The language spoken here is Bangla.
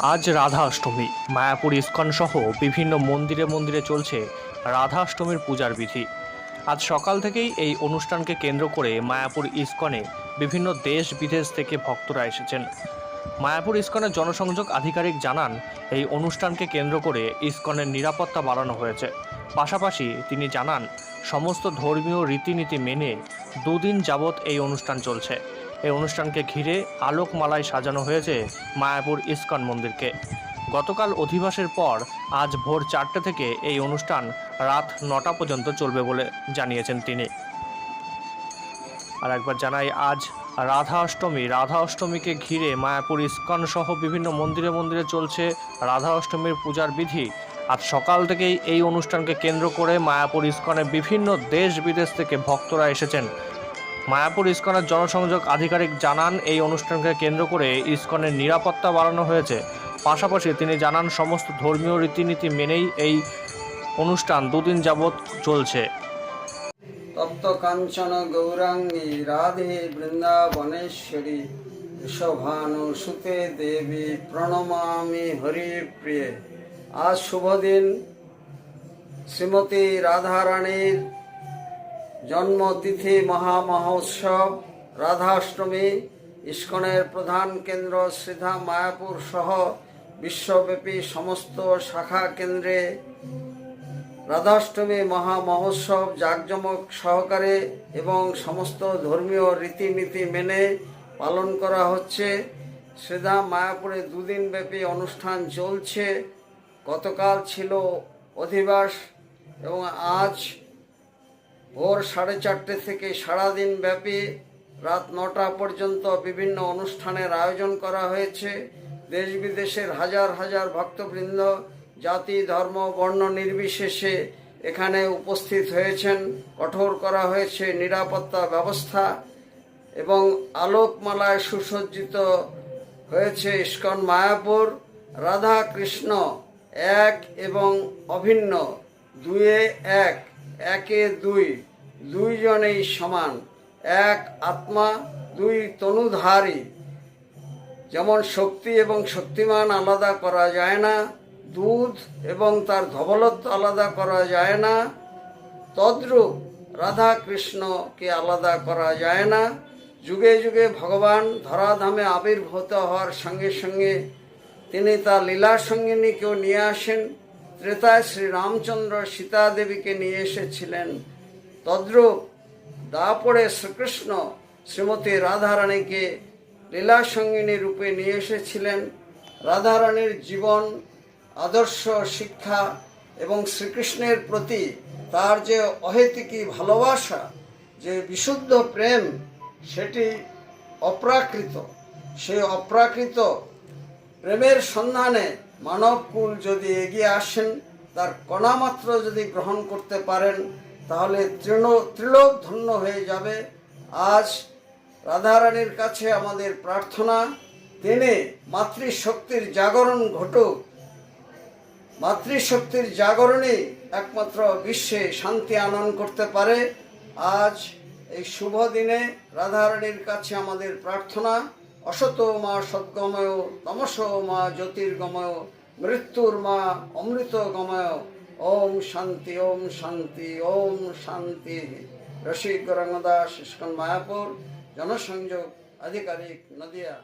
আজ রাধা অষ্টমী মায়াপুর ইস্কন সহ বিভিন্ন মন্দিরে মন্দিরে চলছে রাধা অষ্টমীর পূজার বিধি। আজ সকাল থেকেই এই অনুষ্ঠানকে কেন্দ্র করে মায়াপুর ইস্কনে বিভিন্ন দেশ বিদেশ থেকে ভক্তরা এসেছেন। মায়াপুর ইস্কনের জনসংযোগ আধিকারিক জানান, এই অনুষ্ঠানকে কেন্দ্র করে ইস্কনের নিরাপত্তা বাড়ানো হয়েছে। পাশাপাশি তিনি জানান, সমস্ত ধর্মীয় রীতিনীতি মেনে দুদিন যাবৎ এই অনুষ্ঠান চলছে। এই অনুষ্ঠানকে ঘিরে আলোকমালায় সাজানো হয়েছে মায়াপুর ইস্কন মন্দিরকে। গতকাল অধিবাসের পর আজ ভোর চারটে থেকে এই অনুষ্ঠান রাত নটা পর্যন্ত চলবে বলে জানিয়েছেন তিনি। আর একবার জানাই, আজ রাধা অষ্টমী। রাধা অষ্টমীকে ঘিরে মায়াপুর ইস্কন সহ বিভিন্ন মন্দিরে মন্দিরে চলছে রাধা অষ্টমীর পূজার বিধি। আজ সকাল থেকেই এই অনুষ্ঠানকে কেন্দ্র করে মায়াপুর ইস্কনে বিভিন্ন দেশ বিদেশ থেকে ভক্তরা এসেছেন। মায়াপুর ইস্কনের জনসংযোগ আধিকারিক জানান, এই অনুষ্ঠানকে কেন্দ্র করে ইস্কনের নিরাপত্তা বাড়ানো হয়েছে। পাশাপাশি তিনি জানান, সমস্ত ধর্মীয় রীতিনীতি মেনেই এই অনুষ্ঠান দুদিন যাবৎ চলছে। তপ্ত কাঞ্চন গৌরাঙ্গী, রাধে বৃন্দাবনেশ্বরী ঋষভানু সুতে দেবী, প্রণমামি হরি হরিপ্রিয়ে। আজ শুভ দিন। শ্রীমতী রাধারানীর জন্মতিথি মহামহোৎসব, রাধাষ্টমী, ইস্কনের প্রধান কেন্দ্র শ্রীধা মায়াপুর সহ বিশ্বব্যাপী সমস্ত শাখা কেন্দ্রে রাধাষ্টমী মহা মহোৎসব জাঁকজমক সহকারে এবং সমস্ত ধর্মীয় রীতিনীতি মেনে পালন করা হচ্ছে। শ্রীধা মায়াপুরে দুদিন ব্যাপী অনুষ্ঠান চলছে। গতকাল ছিল অধিবাস এবং আজ ভোর সাড়ে চারটে থেকে সারাদিন ব্যাপী রাত নটা পর্যন্ত বিভিন্ন অনুষ্ঠানের আয়োজন করা হয়েছে। দেশ বিদেশের হাজার হাজার ভক্তবৃন্দ জাতি, ধর্ম, বর্ণ নির্বিশেষে এখানে উপস্থিত হয়েছেন। কঠোর করা হয়েছে নিরাপত্তা ব্যবস্থা এবং আলোকমালায় সুসজ্জিত হয়েছে ইস্কন মায়াপুর রাধা কৃষ্ণ এক এবং অভিন্ন দুয়ে এক। একে দুই, দুইজনেই সমান। এক আত্মা, দুই তনুধারী। যেমন শক্তি এবং শক্তিমান আলাদা করা যায় না, দুধ এবং তার ধবলত্ব আলাদা করা যায় না, তদ্রূপ রাধা কৃষ্ণকে আলাদা করা যায় না। যুগে যুগে ভগবান ধরাধামে আবির্ভূত হওয়ার সঙ্গে সঙ্গে তিনি তার লীলা সঙ্গিনীকেও নিয়ে আসেন। ত্রেতায় শ্রী রামচন্দ্র সীতা দেবীকে নিয়ে এসেছিলেন। তদ্রূপ দাপড়ে শ্রীকৃষ্ণ শ্রীমতী রাধারানীকে লীলা সঙ্গিনী রূপে নিয়ে এসেছিলেন। রাধারানীর জীবন, আদর্শ শিক্ষা এবং শ্রীকৃষ্ণের প্রতি তার যে অহেতিকী ভালোবাসা, যে বিশুদ্ধ প্রেম, সেটি অপ্রাকৃত। সেই অপ্রাকৃত প্রেমের সন্ধানে মানবকুল যদি এগিয়ে আসেন, তার কণামাত্র যদি গ্রহণ করতে পারেন, তাহলে তৃণ, ত্রিলোক ধন্য হয়ে যাবে। আজ রাধারানীর কাছে আমাদের প্রার্থনা, তিনি মাতৃশক্তির জাগরণ ঘটুক। মাতৃশক্তির জাগরণে একমাত্র বিশ্বে শান্তি আনয়ন করতে পারে। আজ এই শুভ দিনে রাধারানীর কাছে আমাদের প্রার্থনা অসত মা সদ্গময়, তমস মা জ্যোতির্গময়, মৃত্যুর মা অমৃত গময় ওম শান্তি ওম শান্তি ওম শান্তি। রসিক গৌরাঙ্গদাস ইস্কন মায়াপুর, জনসংযোগ আধিকারিক নদিয়া।